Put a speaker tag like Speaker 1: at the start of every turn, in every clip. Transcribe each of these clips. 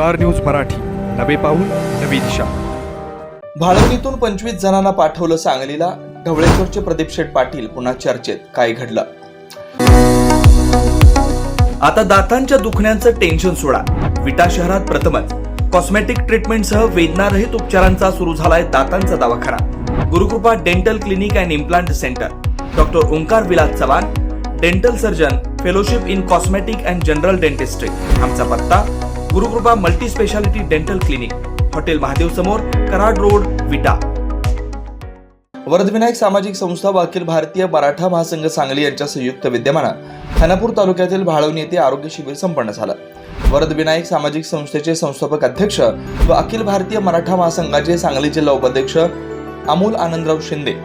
Speaker 1: Star news Marathi. नवे पाऊल नवी दिशा.
Speaker 2: भाळवणीतून पंचवीस जणांना पाठवलं सांगलीला. ढवळेश्वरचे प्रदीप शेठ पाटील पुन्हा चर्चेत. काय घडलं? आता दातांच्या दुखण्याचं टेन्शन सोडा. विटा शहरात प्रथमच. कॉस्मेटिक ट्रीटमेंटसह वेदनारहित उपचारांचा सुरू झालाय दातांचा दवाखाना. Gurukrupa dental clinic and implant centre doctor Omkar Vilas Chavan dental surgeon fellowship in cosmetic and general dentistry आमचा पत्ता Gurukrupa multi speciality dental clinic hotel Mahadev समोर कराड रोड विटा. वरदविनायक सामाजिक संस्था व अखिल भारतीय मराठा महासंघ सांगली यांच्या संयुक्त विद्यमानं खानापूर तालुक्यातील भाळवणी येथे आरोग्य शिबिर संपन्न झालं. वरदविनायक सामाजिक संस्थेचे संस्थापक अध्यक्ष व अखिल भारतीय मराठा महासंघाचे सांगली जिल्हा उपाध्यक्ष अमोल आनंदराव शिंदे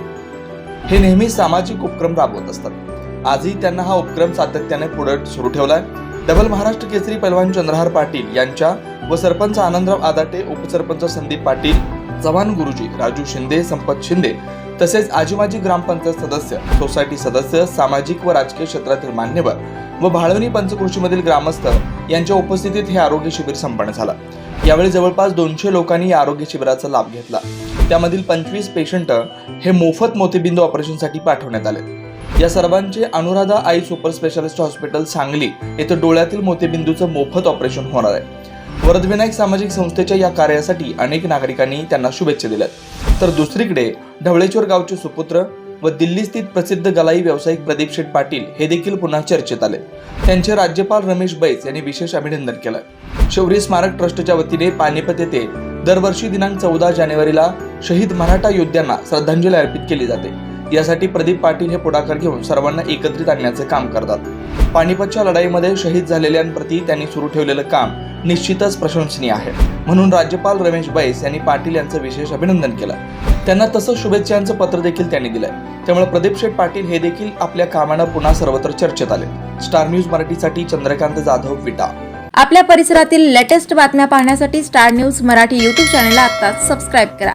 Speaker 2: हे नेहमी सामाजिक उपक्रम राबवत असतात. आजही त्यांना हा उपक्रम सातत्याने पुढे सुरू ठेवलाय. डबल महाराष्ट्र केसरी पैलवान चंद्रहार पाटील यांच्या व सरपंच आनंदराव आदाटे उपसरपंच संदीप पाटील चव्हाण गुरुजी राजू शिंदे संपत शिंदे तसेच आजीमाजी ग्रामपंचायत सदस्य सोसायटी सदस्य सामाजिक व राजकीय क्षेत्रातील मान्यवर व भाळवणी पंचकृषीमधील ग्रामस्थ यांच्या उपस्थितीत हे आरोग्य शिबिर संपन्न झालं. यावेळी जवळपास दोनशे लोकांनी या आरोग्य शिबिराचा लाभ घेतला. त्यामधील पंचवीस पेशंट हे मोफत मोतीबिंदू ऑपरेशनसाठी पाठवण्यात आले. या सर्वांचे Anuradha Aai super specialist hospital Sangli येथे डोळ्यातील मोतीबिंदूचं मोफत ऑपरेशन होणार आहे. वरदविनायक सामाजिक संस्थेच्या या कार्यासाठी अनेक नागरिकांनी त्यांना शुभेच्छा दिल्या तर दुसरीकडे ढवळेश्वर गावचे सुपुत्र व दिल्ली स्थित प्रसिद्ध गलाई व्यावसायिक प्रदीप शेठ पाटील हे देखील पुन्हा चर्चेत आले. त्यांचे राज्यपाल रमेश बैस यांनी विशेष अभिनंदन केलं. शौर्य स्मारक ट्रस्टच्या वतीने पानिपत येथे दरवर्षी दिनांक चौदा जानेवारीला शहीद मराठा योद्ध्यांना श्रद्धांजली अर्पित केली जाते. यासाठी प्रदीप पाटील हे पुढाकार घेऊन सर्वांना एकत्रित आणण्याचे काम करतात. पानिपतच्या लढाईमध्ये शहीद झालेल्यांप्रती त्यांनी सुरू ठेवलेलं काम निश्चितच प्रशंसनीय आहे. म्हणून राज्यपाल रमेश बैस यांनी पाटील यांचं विशेष अभिनंदन केलं. त्यांना तसं शुभेच्छांचं पत्र देखील त्यांनी दिलंय. त्यामुळे प्रदीप शेठ पाटील हे देखील आपल्या कामानं पुन्हा सर्वत्र चर्चेत आले. स्टार न्यूज मराठीसाठी चंद्रकांत जाधव विटा.
Speaker 3: आपल्या परिसरातील लेटेस्ट बातम्या पाहण्यासाठी स्टार न्यूज मराठी युट्यूब चॅनलला आता सबस्क्राईब करा.